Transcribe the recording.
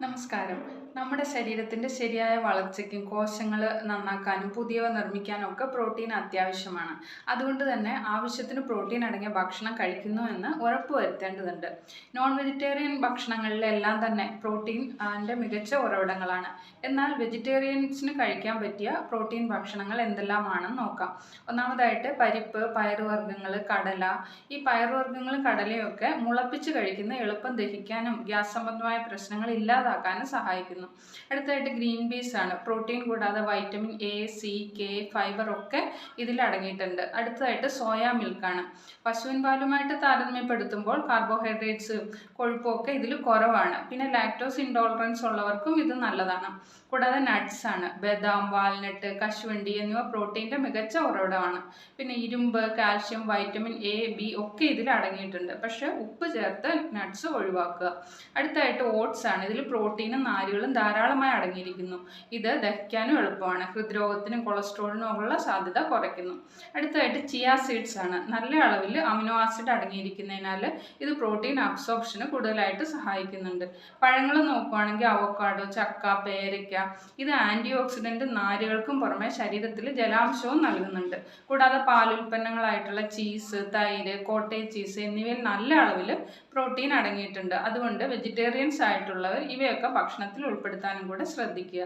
നമസ്കാരം. നമ്മുടെ ശരീരത്തിന്റെ ശരിയായ വളർച്ചയ്ക്കും കോശങ്ങൾ നന്നാക്കാനും പുതിയവ നിർമ്മിക്കാനും ഒക്കെ പ്രോട്ടീൻ അത്യാവശ്യമാണ്. അതുകൊണ്ട് തന്നെ ആവശ്യത്തിന് പ്രോട്ടീൻ അടങ്ങിയ ഭക്ഷണം കഴിക്കുന്നു എന്ന് ഉറപ്പുവരുത്തേണ്ടതുണ്ട് നോൺ വെജിറ്റേറിയൻ ഭക്ഷണങ്ങളിലെല്ലാം തന്നെ പ്രോട്ടീൻ അതിന്റെ മികച്ച ഉറവിടങ്ങളാണ്. എന്നാൽ വെജിറ്റേറിയൻസിന് കഴിക്കാൻ പറ്റിയ പ്രോട്ടീൻ ഭക്ഷണങ്ങൾ എന്തെല്ലാമാണെന്ന് നോക്കാം. ഒന്നാമതായിട്ട് പരിപ്പ് പയറുവർഗങ്ങൾ കടല. ഈ പയറുവർഗങ്ങളും കടലയും ഒക്കെ മുളപ്പിച്ച് കഴിക്കുന്ന എളുപ്പം ദഹിക്കാനും ഗ്യാസ് സംബന്ധമായ പ്രശ്നങ്ങൾ ഇല്ലാതാക്കാനും സഹായിക്കുന്നു. അടുത്തതായിട്ട് ഗ്രീൻ പീസ് ആണ്. പ്രോട്ടീൻ കൂടാതെ vitamin A C K fibre ഒക്കെ ഇതിൽ അടങ്ങിയിട്ടുണ്ട്. അടുത്തതായിട്ട് സോയ മിൽക്കാണ് പശുവിൻ പാലുമായിട്ട് താരതമ്യപ്പെടുത്തുമ്പോൾ കാർബോഹൈഡ്രേറ്റ്സ് കൊഴുപ്പൊക്കെ ഇതിൽ കുറവാണ്. പിന്നെ ലാക്ടോസ് ഇൻടോളറൻസ് ഉള്ളവർക്കും ഇത് നല്ലതാണ്. കൂടാതെ നട്ട്സ് ആണ്. ബദാം വാൽനട്ട് കശുവണ്ടി എന്നിവ പ്രോട്ടീന്റെ മികച്ച ഉറവിടമാണ്. പിന്നെ ഇരുമ്പ് കാൽഷ്യം വൈറ്റമിൻ എ ബി ഒക്കെ ഇതിൽ അടങ്ങിയിട്ടുണ്ട്. പക്ഷെ ഉപ്പ് ചേർത്ത് നട്ട്സ് ഒഴിവാക്കുക. അടുത്തായിട്ട് ഓട്സ് ആണ്. ഇതിൽ പ്രോട്ടീനും നാരുകളും ധാരാളമായി അടങ്ങിയിരിക്കുന്നു. ഇത് ദഹിക്കാനും എളുപ്പമാണ്. ഹൃദ്രോഗത്തിനും കൊളസ്ട്രോളിനും ഉള്ള സാധ്യത കുറയ്ക്കുന്നു. അടുത്തതായിട്ട് ചിയ സീഡ്സ് ആണ്. നല്ല അളവിൽ അമിനോ ആസിഡ് അടങ്ങിയിരിക്കുന്നതിനാൽ ഇത് പ്രോട്ടീൻ അബ്സോർപ്ഷന് കൂടുതലായിട്ട് സഹായിക്കുന്നുണ്ട്. പഴങ്ങൾ നോക്കുവാണെങ്കിൽ അവക്കാഡോ ചക്ക പേരയ്ക്ക ഇത് ആന്റി ഓക്സിഡന്റ് നാരുകൾക്കും പുറമെ ശരീരത്തിൽ ജലാംശവും നൽകുന്നുണ്ട്. കൂടാതെ പാലുൽപ്പന്നങ്ങളായിട്ടുള്ള ചീസ് തൈര് കോട്ടേജ് ചീസ് എന്നിവയിൽ നല്ല അളവിൽ പ്രോട്ടീൻ അടങ്ങിയിട്ടുണ്ട്. അതുകൊണ്ട് വെജിറ്റേറിയൻസ് ആയിട്ടുള്ളവർ ഇവയൊക്കെ ഭക്ഷണത്തിൽ ഉൾപ്പെടുത്താനും കൂടെ ശ്രദ്ധിക്കുക.